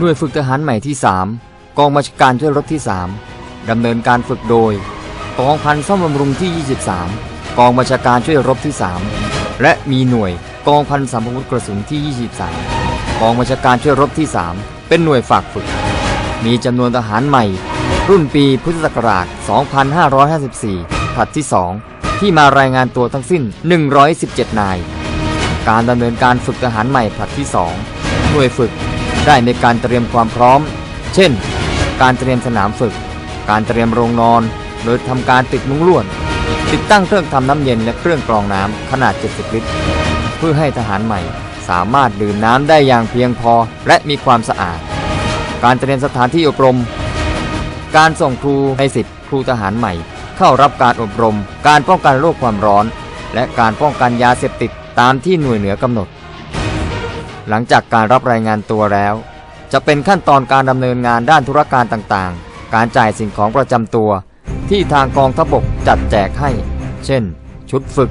หน่วยฝึกทหารใหม่ที่ 3 กองบัญชาการช่วยรบที่ 3 ดำเนินการฝึกโดย กองพันซ่อมบำรุงที่ 23 กองบัญชาการช่วยรบที่ 3 และมีหน่วยกองพันสัมภวุธกระสุนที่ 23 กองบัญชาการช่วยรบที่ 3 เป็นหน่วยฝากฝึก มีจำนวนทหารใหม่ รุ่นปีพุทธศักราช 2554ผลัดที่ 2 ที่มารายงานตัวทั้งสิ้น 117 นาย การดำเนินการฝึกทหารใหม่ผลัดที่ 2 หน่วยฝึก ได้ในการเตรียมความพร้อม เช่น การเตรียมสนามฝึก การเตรียมโรงนอน โดยทำการติดมุ้งลวด ติดตั้งเครื่องทำน้ำเย็นและเครื่องกรองน้ำขนาด 70 ลิตร เพื่อให้ทหารใหม่สามารถดื่มน้ำได้อย่างเพียงพอและมีความสะอาด การเตรียมสถานที่อบรม การส่งครูในสิบครูทหารใหม่ เข้ารับการอบรม การป้องกันโรคความร้อน และการป้องกันยาเสพติดตามที่หน่วยเหนือกำหนด หลังจากการรับรายงานตัวแล้ว จะเป็นขั้นตอนการดำเนินงานด้านธุรการต่างๆ การจ่ายสิ่งของประจำตัว ที่ทางกองทพบกจัดแจกให้ เช่น ชุดฝึก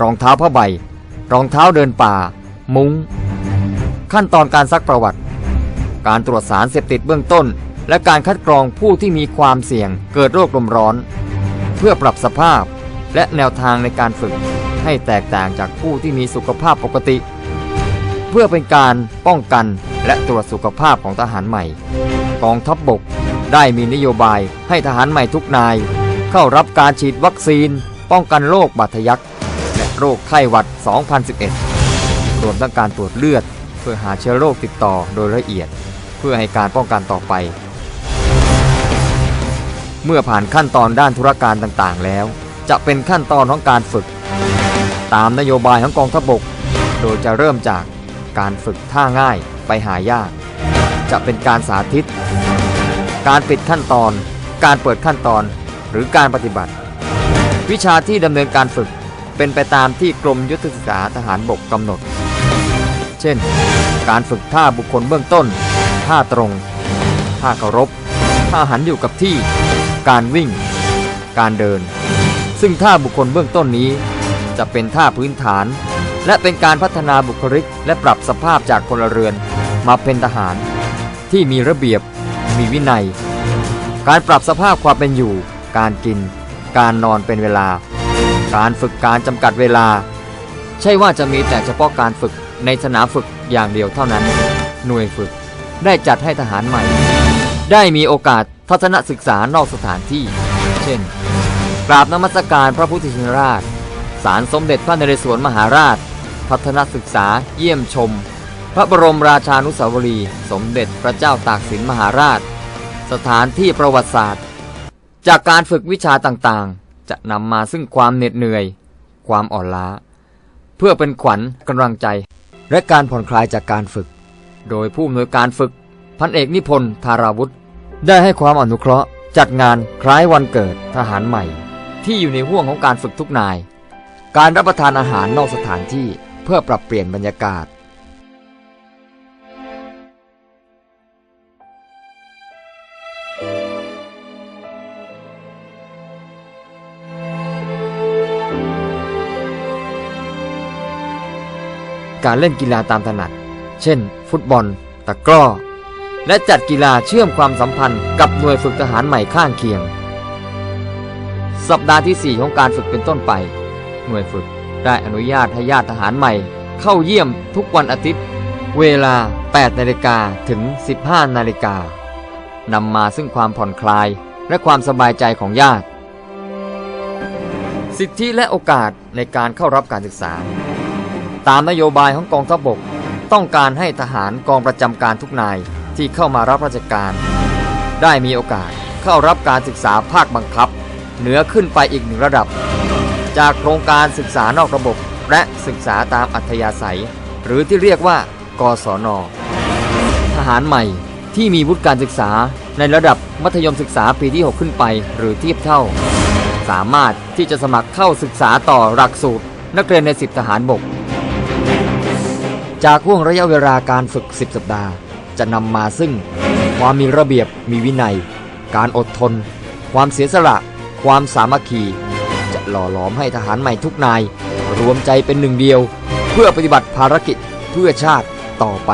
รองเท้าผ้าใบ รองเท้าเดินป่า มุง้ง ขั้นตอนการซักประวัติ การตรวจสารเสพติดเบื้องต้น และการคัดกรองผู้ที่มีความเสี่ยงเกิดโรคลมร้อน เพื่อปรับสภาพและแนวทางในการฝึกให้แตกต่างจากผู้ที่มีสุขภาพปกติ เพื่อเป็นการป้องกันและตรวจสุขภาพของทหารใหม่ กองทัพบบกได้มีนโยบายให้ทหารใหม่ทุกนาย เข้ารับการฉีดวัคซีน ป้องกันโรคบาดทะยักและโรคไข้หวัด 2011 รวมทั้งการตรวจเลือด เพื่อหาเชื้อโรคติดต่อโดยละเอียด เพื่อให้การป้องกันต่อไป เมื่อผ่านขั้นตอนด้านธุรการต่างๆ แล้ว จะเป็นขั้นตอนของการฝึก ตามนโยบายของกองทัพบกโดยจะเริ่มจาก การฝึกท่าง่ายไปหายาก จะเป็นการสาธิต การปิดขั้นตอน การเปิดขั้นตอนหรือการปฏิบัติ วิชาที่ดำเนินการฝึกเป็นไปตามที่กรมยุทธศึกษาทหารบกกำหนด เช่น การฝึกท่าบุคคลเบื้องต้น ท่าตรง ท่าเคารพ ท่าหันอยู่กับที่ การวิ่ง การเดิน ซึ่งท่าบุคคลเบื้องต้นนี้ จะเป็นท่าพื้นฐาน และเป็นการพัฒนาบุคลิก และปรับสภาพจากพลเรือนมาเป็นทหาร ที่มีระเบียบ มีวินัย การปรับสภาพความเป็นอยู่ การกิน การนอนเป็นเวลา การฝึกการจำกัดเวลา ใช่ว่าจะมีแต่เฉพาะการฝึกในสนามฝึกอย่างเดียวเท่านั้น หน่วยฝึกได้จัดให้ทหารใหม่ ได้มีโอกาสทัศนศึกษานอกสถานที่ เช่น กราบนมัสการพระพุทธชินราชศาลสมเด็จพระนเรศวรมหาราช พัฒนศึกษาเยี่ยมชม พระบรมราชานุสาวรีย์สมเด็จพระเจ้าตากสินมหาราช สถานที่ประวัติศาสตร์ จากการฝึกวิชาต่างๆ จะนำมาซึ่งความเหน็ดเหนื่อย ความอ่อนล้า เพื่อเป็นขวัญกำลังใจ และการผ่อนคลายจากการฝึก โดยผู้อำนวยการฝึกพันเอกนิพนธ์ธาราวุธ ได้ให้ความอนุเคราะห์ จัดงานคล้ายวันเกิดทหารใหม่ ที่อยู่ในห่วงของการฝึกทุกนาย การรับประทานอาหารนอกสถานที่ พื่อปรับเปลี่ยนบรรยากาศ การเล่นกีฬาตามถนัด เช่น ฟุตบอล ตะกร้อ และจัดกีฬาเชื่อมความสัมพันธ์กับหน่วยฝึกทหารใหม่ข้างเคียง สัปดาห์ที่ 4 ของการฝึกเป็นต้นไป หน่วยฝึก ได้อนุญาตให้ญาติทหารใหม่ เข้าเยี่ยมทุกวันอาทิตย์ เวลา 8 นาฬิกาถึง 15 นาฬิกานำมาซึ่งความผ่อนคลายและความสบายใจของญาติ สิทธิและโอกาสในการเข้ารับการศึกษา ตามนโยบายของกองทัพบก ต้องการให้ทหารกองประจำการทุกนายที่เข้ามารับราชการ ได้มีโอกาสเข้ารับการศึกษาภาคบังคับ เหนือขึ้นไปอีกหนึ่งระดับ จากโครงการศึกษานอกระบบ และศึกษาตามอัธยาศัย หรือที่เรียกว่า กศน ทหารใหม่ที่มีวุฒิการศึกษาในระดับมัธยมศึกษาปีที่ 6 ขึ้นไป หรือเทียบเท่า สามารถที่จะสมัครเข้าศึกษาต่อหลักสูตร นักเรียนในสิบทหารบก จากห่วงระยะเวลาการฝึก 10 สัปดาห์ จะนำมาซึ่ง ความมีระเบียบมีวินัย การอดทน ความเสียสละ ความสามัคคี หล่อหลอมให้ทหารใหม่ทุกนาย รวมใจเป็นหนึ่งเดียว เพื่อปฏิบัติภารกิจเพื่อชาติต่อไป